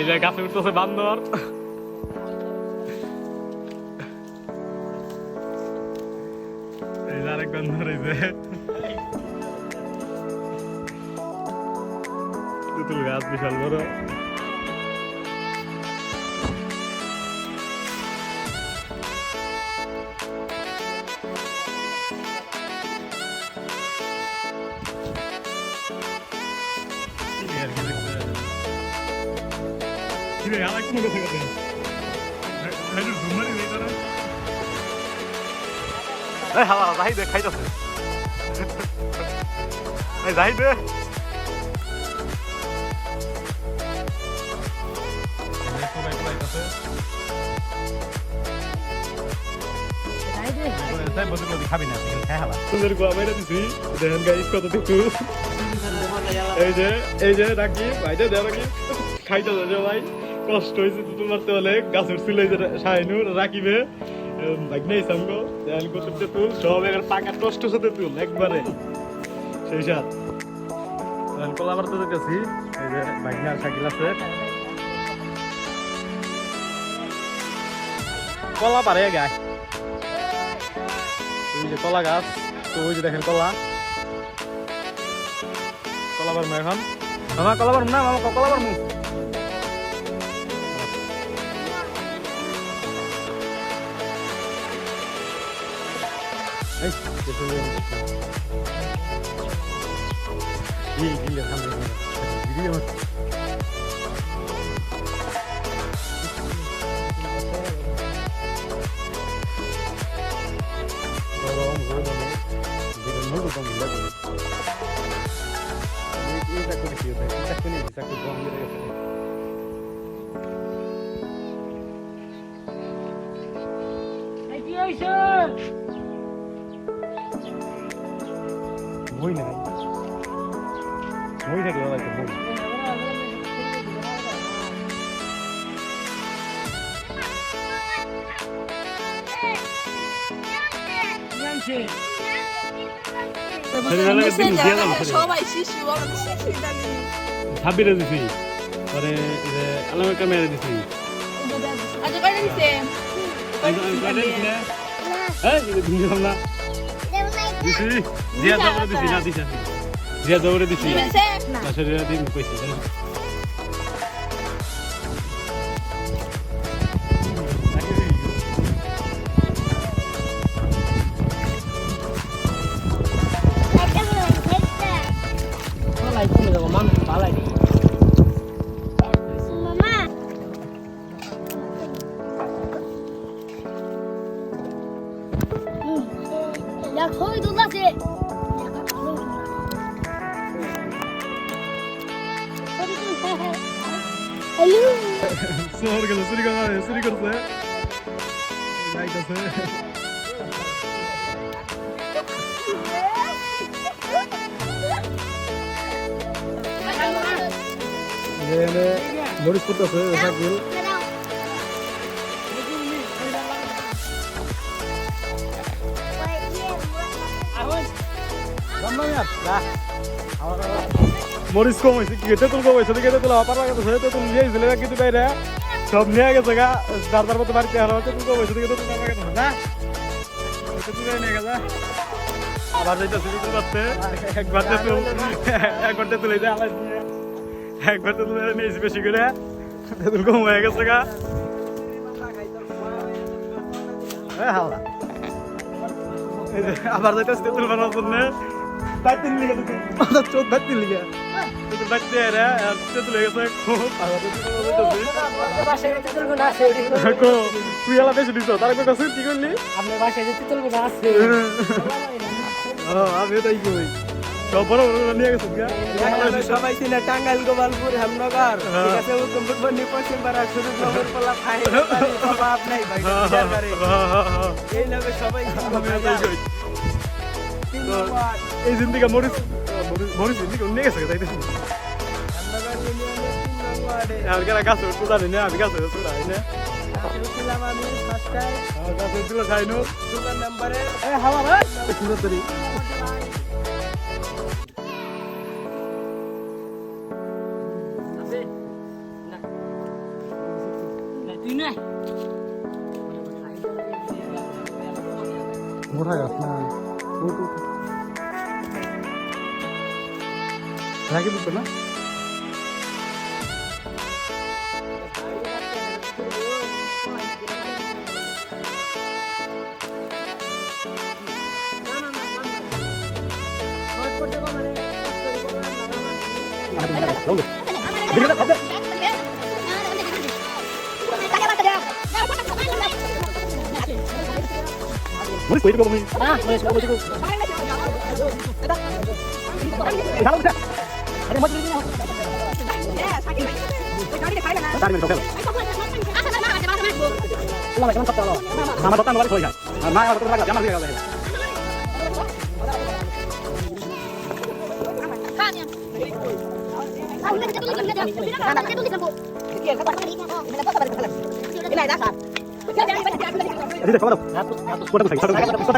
এই যে গাছে উঠতেছে বান্দর। এই যে আরেক বান্দর, এই যে। তুতুল গাছ বিশাল বড়। কিরে আরেক কোনো কথা কথা হাইডুর ধুমারি নেই তারা এই হালা যাই দে খাইতাছে এই যাই দে সবাই খাইতাছে তাই বসে বসে খাবি না তুই খাই হালা সুন্দর গোয়া দেখেন গাইস কত দেখু এই যে এই যে রাখি। ভাইটা দে রাখি। খাইতে ভাই। কষ্ট হয়েছে তো তোমার তো হলে গাছের ছিল শাহিনুর রাখিবে ভাগ্নেই সামগো দেয়াল করতে তুল, সব পাকা কষ্ট সাথে তুল, একবারে। সেই সাথ। তো দেখেছি এই যে আছে। কলা পারে গায় যে কলা গাছ, তো ওই যে দেখেন কলা। কলা পারমু এখন। মামা, কলা পারমু না, মামা, কলা পারমু এই দেখো এই দিলে সামনে ভিডিও গরম গরম দিলে মুড়ো কম লাগে এটা করে কি এটা এটা করে এটা করে বন্ধ করে গেছে মই নাই মই থাকলে হয়তো মই সবাই শিশু বলো তো শিশু জানি ছাব্বিরে দিছি পরে আলামের ক্যামেরা দিছি আজ কয়টা দিছে হ্যাঁ দিলাম না দিছি। জিয়া দৌড়ে দিছি না দিছি। জিয়া দৌড়ে দিছি। না। আসলে দিন কইছি ホイドだぜ。あゆう座るけどすりかかれすりかるぜ。泣いたぜ。ねえねえ。乗り越えたぜさっき মরিচ কম হয়েছে, কি তেঁতুল কম হয়েছে সব নিয়ে গেছে গা, যার মতো বাড়িতে হলো তেঁতুল কম হয়েছে দিকে তেঁতুল আবার গেছে না? তেঁতুল নিয়ে গেছে। আবার যাইতেছে তেঁতুল বেশি করে। তেঁতুল কম হয়ে গেছে গা। আবার যাইতেছে তেঁতুল বানানোর জন্য বাইতিন লিগে তেঁতুল চোদ্দ বাইতিন লিগে সবাই চিনে টাঙ্গাইল গোপালপুর হেমনগর পশ্চিম পাড়া শুধু খবর পলা খাই। এই নামে সবাই এই জিন্দিগা মরিস মরিস- জিন্দিগা নিয়ে গেছে তাই দেখুন হেমনগর ইউনিয়নের তিন নম্বরে আর কেন গাছ అలాగే బుక్కున్నా Dingin, ada. Murid gue juga ngomongin. Ah, murid gue juga. Kalau bisa. Ada mau cerita. Ya, sakit. Kali dekat lah. Tadi mentok. Lama cuman kotel lo. Sama. Nah, kalau terang jangan lihat kalau. Ini ada kan. Lalu, lalu, lalu,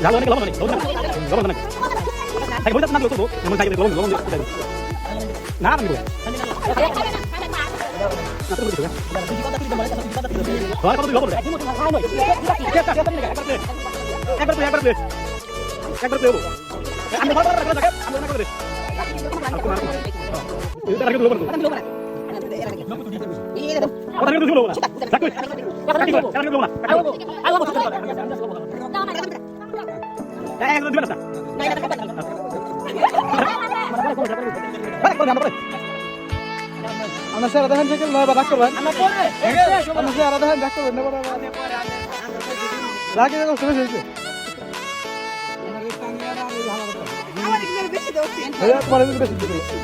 lalu, lalu, lalu, lalu, একবার তুই আমি বড় বড় করে থাকে আমি না করে এটা রাখি দিলো বড় ওটা কিন্তু দিলো না থাক কই রাখি দিলো রাখি দিলো না এই দিলো না আমরা স্যার আধা ঘণ্টা নয় বা ডাক করবেন আমরা স্যার আধা ডাক করবেন না বড় দেখো শুনে শুনছে বেশি বেশি